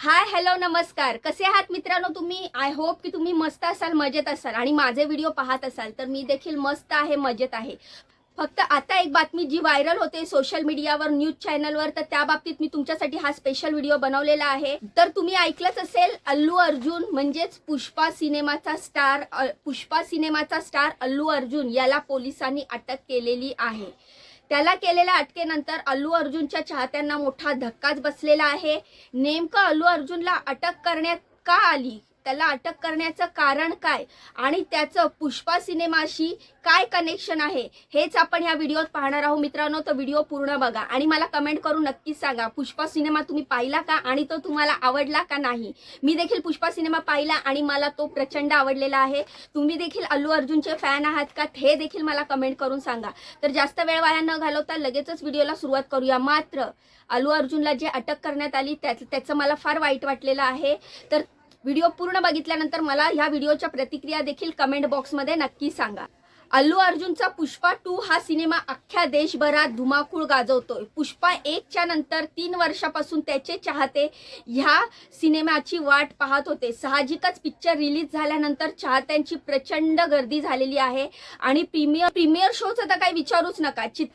Hi hello नमस्कार. कसे आहात मित्रांनो तुम्ही? आय होप की तुम्ही मस्त असाल मजेत असाल आणि माझे व्हिडिओ पाहत असाल तर मी देखील मस्त आहे मजेत आहे. फक्त आता एक बातमी जी व्हायरल होते सोशल मीडियावर न्यूज चॅनलवर तर त्या बाबतीत मी तुमच्यासाठी हा स्पेशल व्हिडिओ बनवलेला आहे. तर तुम्ही ऐकलंच असेल अल्लू अर्जुन म्हणजेच पुष्पा सिनेमाचा स्टार पुष्पा सिनेमाचा स्टार अल्लू अर्जुन याला पोलिसांनी अटक केलेली आहे. त्याला केलेल्या अटकेनंतर अल्लू अर्जुनच्या चाहत्यांना मोठा धक्काच बसलेला आहे. नेमकं अल्लू अर्जुनला अटक करण्यात का आली? त्याला अटक करण्याचं कारण काय? आणि त्याचं पुष्पा सिनेमाशी काय कनेक्शन आहे? हेच आपण ह्या व्हिडिओत पाहणार आहोत मित्रांनो. तो व्हिडिओ पूर्ण बघा. आणि मला कमेंट करून नक्कीच सांगा पुष्पा सिनेमा तुम्ही पाहिला का? आणि तो तुम्हाला आवडला का नाही? मी देखील पुष्पा सिनेमा पाहिला आणि मला तो प्रचंड आवडलेला आहे. तुम्ही देखील अल्लू अर्जुनचे फॅन आहात का? हे देखील मला कमेंट करून सांगा. तर जास्त वेळ वाया न घालवता लगेचच व्हिडिओला सुरुवात करूया. मात्र अल्लू अर्जुनला जे अटक करण्यात आली त्याचं त्याचं मला फार वाईट वाटलेलं आहे. तर व्हिडिओ पूर्ण बघितल्यानंतर मला ह्या व्हिडिओच्या प्रतिक्रिया देखील कमेंट बॉक्समध्ये नक्की सांगा. अल्लू अर्जुनचा पुष्पा टू हा सिनेमा अख्ख्या देशभरात धुमाकूळ गाजवतोय. पुष्पा एकच्या नंतर तीन वर्षापासून त्याचे चाहते ह्या सिनेमाची वाट पाहत होते. साहजिकच पिक्चर रिलीज झाल्यानंतर चाहत्यांची प्रचंड गर्दी झालेली आहे. आणि प्रीमियर प्रीमियर शोचं तर काही विचारूच नका. चित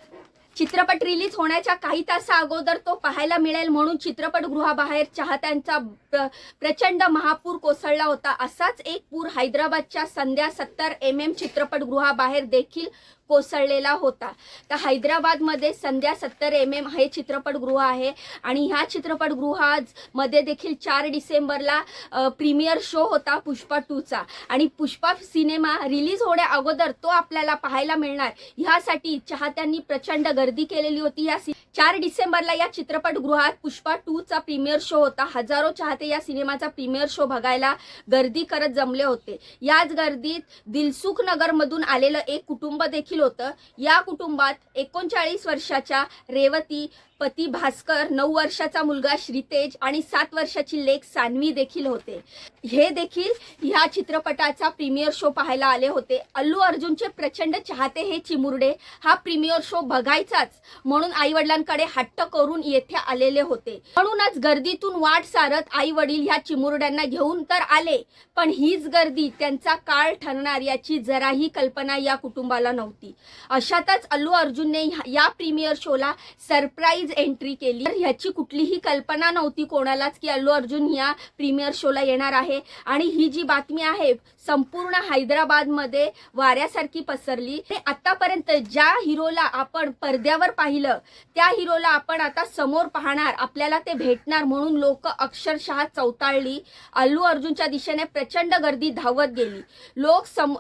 चित्रपट रिलीज होण्याच्या काही तासा अगोदर तो पाहायला मिळेल म्हणून चित्रपटगृहाबाहेर चाहत्यांचा प्रचंड महापूर कोसळला होता. असाच एक पूर हैदराबादच्या संध्या सत्तर एम एम चित्रपटगृहाबाहेर देखील कोसळलेला होता. तर हैदराबादमध्ये संध्या सत्तर एम एम हे चित्रपटगृह आहे आणि ह्या चित्रपटगृहामध्ये देखील चार डिसेंबरला प्रीमियर शो होता पुष्पा टूचा. आणि पुष्पा सिनेमा रिलीज होण्या अगोदर तो आपल्याला पाहायला मिळणार. ह्यासाठी चाहत्यांनी प्रचंड गर्दी केलेली होती. या सि- चार डिसेंबरला या चित्रपटगृहात पुष्पा टू चा प्रीमियर शो होता. हजारो चाहते या सिनेमाचा प्रीमियर शो बघायला गर्दी करत जमले होते. याच गर्दीत दिलसुख नगर मधून आलेलं एक कुटुंब देखील होतं. या कुटुंबात एकोणचाळीस वर्षाच्या रेवती पती भास्कर नऊ वर्षाचा मुलगा श्रीतेज आणि सात वर्षाची लेख सान्वी देखील होते. हे देखील ह्या चित्रपटाचा प्रीमियर शो पाहायला आले होते. अल्लू अर्जुनचे प्रचंड चाहते हे चिमुरडे हा प्रीमियर शो बघायचाच म्हणून आई वडिलांकडे हट्ट करून येथे आलेले होते. म्हणूनच गर्दीतून वाट सारत आई वडील ह्या चिमुरड्यांना घेऊन तर आले पण हीच गर्दी त्यांचा काळ ठरणार याची जराही कल्पना या कुटुंबाला नव्हती. अशातच अल्लू अर्जुनने या प्रीमियर शोला सरप्राईज एंट्री केली. तर ह्याची कुठलीही कल्पना नव्हती कोणालाच की अल्लू अर्जुन या प्रीमियर शोला येणार आहे. आणि ही जी बातमी आहे संपूर्ण हैदराबादमध्ये वाऱ्यासारखी पसरली. ते आतापर्यंत ज्या हिरोला आपण पडद्यावर पाहिलं त्या हिरोला आपण आता समोर पाहणार आपल्याला ते भेटणार म्हणून लोक अक्षरशः चौताळली. अल्लू अर्जुनच्या दिशेने प्रचंड गर्दी धावत गेली. लोक सम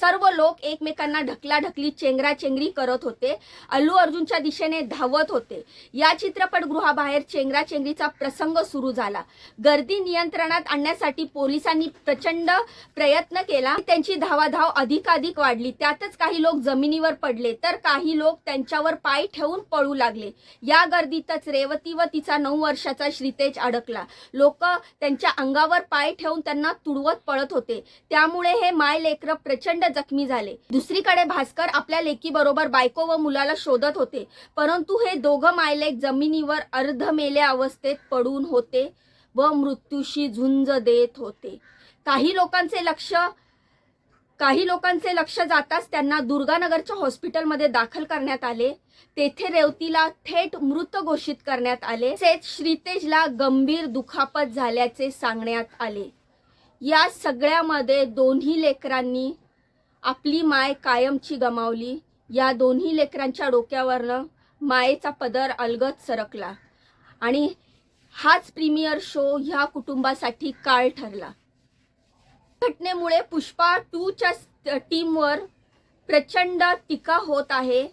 सर्व लोक एकमेकांना ढकलाढकली चेंगराचेंगरी करत होते. अल्लू अर्जुनच्या दिशेने धावत होते. या चित्रपटगृहाबाहेर चेंगराचेंगरीचा प्रसंग सुरू झाला. गर्दी नियंत्रणात आणण्यासाठी पोलिसांनी प्रचंड प्रयत्न केला. त्यांची धावाधाव अधिकाधिक वाढली. त्यातच काही लोक जमिनीवर पडले. तर काही लोक त्यांच्यावर पाय ठेवून पळू लागले. या गर्दीतच रेवती व तिचा नऊ वर्षाचा श्रीतेज अडकला. लोक त्यांच्या अंगावर पाय ठेवून त्यांना तुडवत पळत होते. त्यामुळे हे माय लेकर प्रचंड जखमी झाले. दुसरीकडे भास्कर आपल्या लेकीबरोबर बायको व मुलाला शोधत होते. परंतु हे दोघं मायलेक जमिनीवर अर्धमेल्या अवस्थेत पडून होते व मृत्यूशी झुंज देत होते. काही लोकांचे लक्ष काही लोकांचे लक्ष जाताच त्यांना दुर्गानगरच्या हॉस्पिटलमध्ये दाखल करण्यात आले. तेथे रेवतीला थेट मृत घोषित करण्यात आले. तसेच श्रीतेजला गंभीर दुखापत झाल्याचे सांगण्यात आले. या सगळ्यामध्ये दोन्ही लेकरांनी आपली माय कायमची गमावली. या दोन्ही लेकरांच्या डोक्यावरनं मायेचा पदर अलगत सरकला. आणि हाच प्रीमियर शो ह्या कुटुंबासाठी काळ ठरला. घटनेमुळे पुष्पा टूच्या टीमवर प्रचंड टीका होत आहे.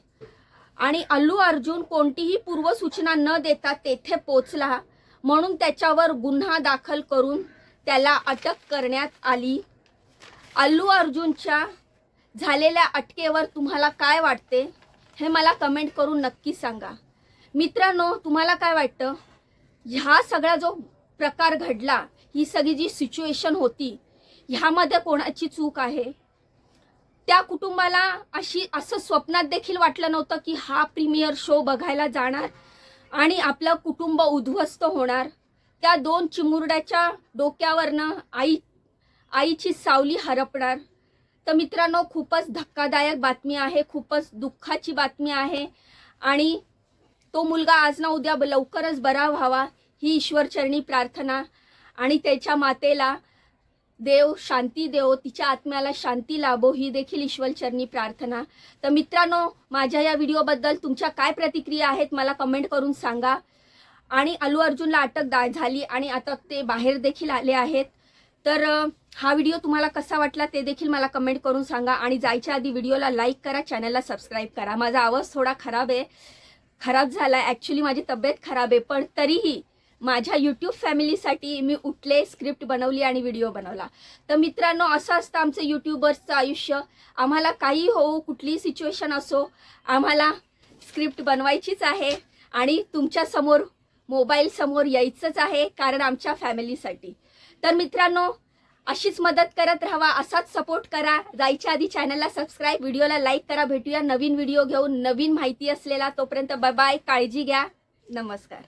आणि अल्लू अर्जुन कोणतीही पूर्वसूचना न देता तेथे पोचला. म्हणून त्याच्यावर गुन्हा दाखल करून त्याला अटक करण्यात आली. अल्लू अर्जुनच्या झालेल्या अटकेवर तुम्हाला काय वाटते हे मला कमेंट करून नक्की सांगा. मित्रांनो तुम्हाला काय वाटतं? ह्या सगळा जो प्रकार घडला ही सगळी जी सिच्युएशन होती ह्यामध्ये कोणाची चूक आहे? त्या कुटुंबाला अशी असं स्वप्नात देखील वाटलं नव्हतं की हा प्रीमियर शो बघायला जाणार आणि आपलं कुटुंब उद्ध्वस्त होणार. त्या दोन चिमुरड्याच्या डोक्यावरनं आई आईची सावली हरपणार. तर मित्रांनो खूपच धक्कादायक बातमी आहे खूपच दुःखाची बातमी आहे. आणि तो मुलगा आज ना उद्या लवकरच बरा व्हावा ही ईश्वरचरणी प्रार्थना. आणि त्याच्या मातेला देव शांती देव तिच्या आत्म्याला शांती लाभो ही देखील ईश्वरचरणी प्रार्थना. तर मित्रांनो माझ्या या व्हिडिओबद्दल तुमच्या काय प्रतिक्रिया आहेत मला कमेंट करून सांगा. आणि अल्लू अर्जुनला अटक दा झाली आणि आता ते बाहेर देखील आले आहेत. तर हा व्हिडिओ तुम्हाला कसा वाटला ते देखील मला कमेंट करून सांगा आणि जायच्या आधी व्हिडिओला लाईक करा चॅनलला सबस्क्राईब करा. माझा आवाज थोडा खराब आहे. खराब झाला आहे ॲक्च्युली माझी तब्येत खराब आहे पण तरीही माझ्या यूट्यूब फॅमिलीसाठी मी उठले स्क्रिप्ट बनवली आणि व्हिडिओ बनवला. तर मित्रांनो असं असतं आमचं यूट्यूबर्सचं आयुष्य. आम्हाला काही हो कुठलीही सिच्युएशन असो आम्हाला स्क्रिप्ट बनवायचीच आहे आणि तुमच्यासमोर मोबाईलसमोर यायचंच आहे कारण आमच्या फॅमिलीसाठी. तर मित्रांनो अशीच मदत करत राहा असाच सपोर्ट करा. जायच्या आधी चॅनलला सबस्क्राईब व्हिडिओला लाईक करा. भेटूया नवीन व्हिडिओ घेऊन. नवीन माहिती असलेला तोपर्यंत बाय बाय काळजी घ्या. नमस्कार.